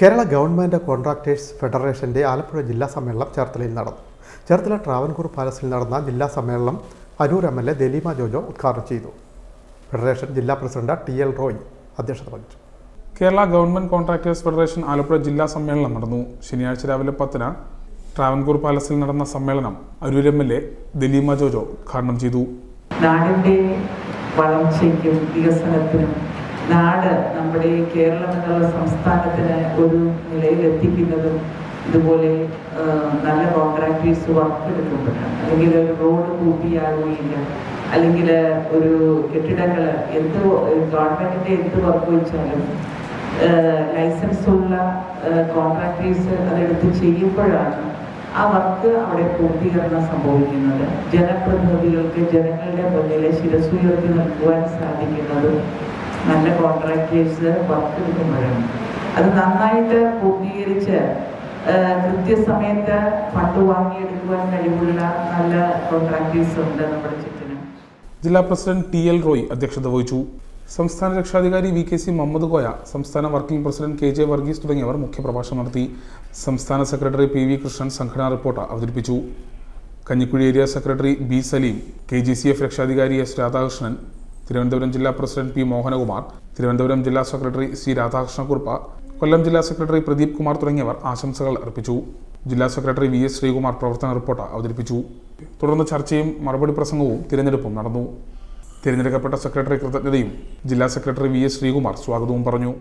Kerala government contractors ഫെഡറേഷന്റെ ആലപ്പുഴ ജില്ലാ സമ്മേളനം ചേർത്തലയിൽ നടന്നു. ചേർത്തല ട്രാവൻകൂർ പാലസിൽ നടന്ന ജില്ലാ സമ്മേളനം Aroor M L A Daleema Jojo ഉദ്ഘാടനം ചെയ്തു. ഫെഡറേഷൻ ജില്ലാ പ്രസിഡന്റ് ടി എൽ റോയ് അധ്യക്ഷത വഹിച്ചു. Kerala government contractors federation Alappuzha ജില്ലാ സമ്മേളനം നടന്നു. ശനിയാഴ്ച രാവിലെ പത്തിന് ട്രാവൻകൂർ പാലസിൽ നടന്ന സമ്മേളനം Aroor M L A Daleema Jojo ഉദ്ഘാടനം ചെയ്തു. നാടിന്റെ വളർച്ചയ്ക്കും വികസനത്തിനും നാട് നമ്മുടെ കേരളം എന്നുള്ള സംസ്ഥാനത്തിന് ഒരു നിലയിലെത്തിക്കുന്നതും ഇതുപോലെ നല്ല കോൺട്രാക്ടേഴ്സ് വർക്ക് എടുക്കുമ്പോഴാണ് അല്ലെങ്കിൽ ഒരു റോഡ് കൂട്ടിയാകുകയില്ല അല്ലെങ്കിൽ ഒരു കെട്ടിടങ്ങൾ എന്ത് ഗവൺമെന്റിന്റെ എന്ത് വർക്ക് വെച്ചാലും ലൈസൻസ് ഉള്ള കോൺട്രാക്ടേഴ്സ് അതെടുത്ത് ചെയ്യുമ്പോഴാണ് ആ വർക്ക് അവിടെ പൂർത്തീകരണം സംഭവിക്കുന്നത്. ജനപ്രതിനിധികൾക്ക് ജനങ്ങളുടെ മുന്നിലെ ശിരസുയർത്തി നൽകുവാൻ സാധിക്കുന്നത് നല്ല കോൺട്രാക്ടേഴ്സ് വർക്ക് എടുക്കുമ്പോഴാണ് അത് നന്നായിട്ട് പൂർത്തീകരിച്ച് കൃത്യസമയത്ത് ഫണ്ട് വാങ്ങിയെടുക്കുവാൻ കഴിവുള്ള നല്ല കോൺട്രാക്ടേഴ്സ് ഉണ്ട് നമ്മുടെ ചുറ്റിനും. ജില്ലാ പ്രസിഡന്റ് ടി എൽ റോയ് അധ്യക്ഷത വഹിച്ചു. സംസ്ഥാന രക്ഷാധികാരി V K C Muhammad Koya സംസ്ഥാന working president K J Varghese തുടങ്ങിയവർ മുഖ്യപ്രഭാഷണം നടത്തി. സംസ്ഥാന സെക്രട്ടറി പി വി കൃഷ്ണൻ സംഘടനാ റിപ്പോർട്ട് അവതരിപ്പിച്ചു. Kanjikuzhi area secretary B Saleem K G C F രക്ഷാധികാരി എസ് രാധാകൃഷ്ണൻ തിരുവനന്തപുരം ജില്ലാ പ്രസിഡന്റ് പി മോഹനകുമാർ തിരുവനന്തപുരം ജില്ലാ സെക്രട്ടറി സി രാധാകൃഷ്ണക്കുറുപ്പ കൊല്ലം ജില്ലാ സെക്രട്ടറി പ്രദീപ് കുമാർ തുടങ്ങിയവർ ആശംസകൾ അർപ്പിച്ചു. ജില്ലാ സെക്രട്ടറി വി എസ് ശ്രീകുമാർ പ്രവർത്തന റിപ്പോർട്ട് അവതരിപ്പിച്ചു. തുടർന്ന് ചർച്ചയും മറുപടി പ്രസംഗവും തിരഞ്ഞെടുപ്പും നടന്നു. തിരഞ്ഞെടുക്കപ്പെട്ട സെക്രട്ടറി കൃതജ്ഞതയും ജില്ലാ സെക്രട്ടറി വി എസ് ശ്രീകുമാർ സ്വാഗതവും പറഞ്ഞു.